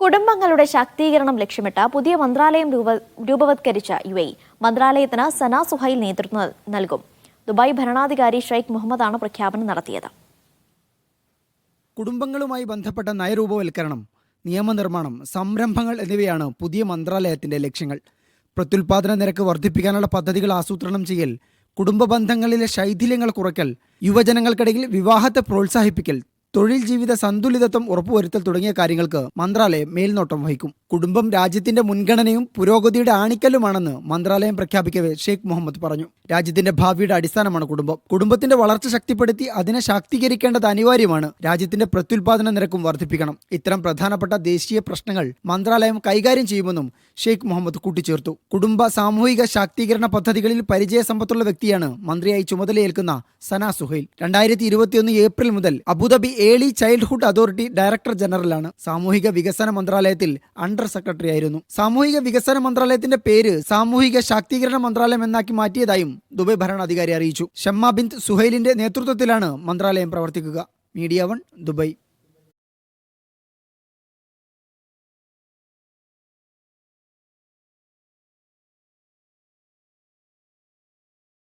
കുടുംബങ്ങളുടെ ശാക്തീകരണം ലക്ഷ്യമിട്ട പുതിയ മന്ത്രാലയം രൂപ രൂപവത്കരിച്ച യു എ മന്ത്രാലയത്തിന് സന സുഹൈൽ നേതൃത്വം നൽകും. ദുബായ് ഭരണാധികാരി ഷെയ്ഖ് മുഹമ്മദാണ് പ്രഖ്യാപനം നടത്തിയത്. കുടുംബങ്ങളുമായി ബന്ധപ്പെട്ട നയരൂപവൽക്കരണം നിയമനിർമ്മാണം സംരംഭങ്ങൾ എന്നിവയാണ് പുതിയ മന്ത്രാലയത്തിന്റെ ലക്ഷ്യങ്ങൾ. പ്രത്യുൽപാദന നിരക്ക് വർദ്ധിപ്പിക്കാനുള്ള പദ്ധതികൾ ആസൂത്രണം ചെയ്യൽ കുടുംബ ബന്ധങ്ങളിലെ ശൈഥില്യങ്ങൾ കുറയ്ക്കൽ യുവജനങ്ങൾക്കിടയിൽ വിവാഹത്തെ പ്രോത്സാഹിപ്പിക്കൽ തൊഴിൽ ജീവിത സന്തുലിതത്വം ഉറപ്പുവരുത്തൽ തുടങ്ങിയ കാര്യങ്ങൾക്ക് മന്ത്രാലയം മേൽനോട്ടം വഹിക്കും. കുടുംബം രാജ്യത്തിന്റെ മുൻഗണനയും പുരോഗതിയുടെ ആണിക്കല്ലുമാണെന്ന് മന്ത്രാലയം പ്രഖ്യാപിക്കവേ ഷെയ്ഖ് മുഹമ്മദ് പറഞ്ഞു. രാജ്യത്തിന്റെ ഭാവിയുടെ അടിസ്ഥാനമാണ് കുടുംബം. കുടുംബത്തിന്റെ വളർച്ച ശക്തിപ്പെടുത്തി അതിനെ ശാക്തീകരിക്കേണ്ടത് അനിവാര്യമാണ്. രാജ്യത്തിന്റെ പ്രത്യുൽപാദന നിരക്കും വർദ്ധിപ്പിക്കണം. ഇത്തരം പ്രധാനപ്പെട്ട ദേശീയ പ്രശ്നങ്ങൾ മന്ത്രാലയം കൈകാര്യം ചെയ്യുമെന്നും ഷെയ്ഖ് മുഹമ്മദ് കൂട്ടിച്ചേർത്തു. കുടുംബ സാമൂഹിക ശാക്തീകരണ പദ്ധതികളിൽ പരിചയ സമ്പത്തുള്ള വ്യക്തിയാണ് മന്ത്രിയായി ചുമതലയേൽക്കുന്ന സന സുഹൈൽ. രണ്ടായിരത്തി ഇരുപത്തിയൊന്ന് ഏപ്രിൽ മുതൽ Abu Dhabi early childhood authority director ജനറലാണ്. സാമൂഹിക വികസന മന്ത്രാലയത്തിൽ അണ്ടർ സെക്രട്ടറി ആയിരുന്നു. സാമൂഹിക വികസന മന്ത്രാലയത്തിന്റെ പേര് സാമൂഹിക ശാക്തീകരണ മന്ത്രാലയം എന്നാക്കി മാറ്റിയതായും ദുബൈ ഭരണാധികാരി അറിയിച്ചു. ഷമ്മ ബിന്ദ് സുഹൈലിന്റെ നേതൃത്വത്തിലാണ് മന്ത്രാലയം പ്രവർത്തിക്കുക. Media one Dubai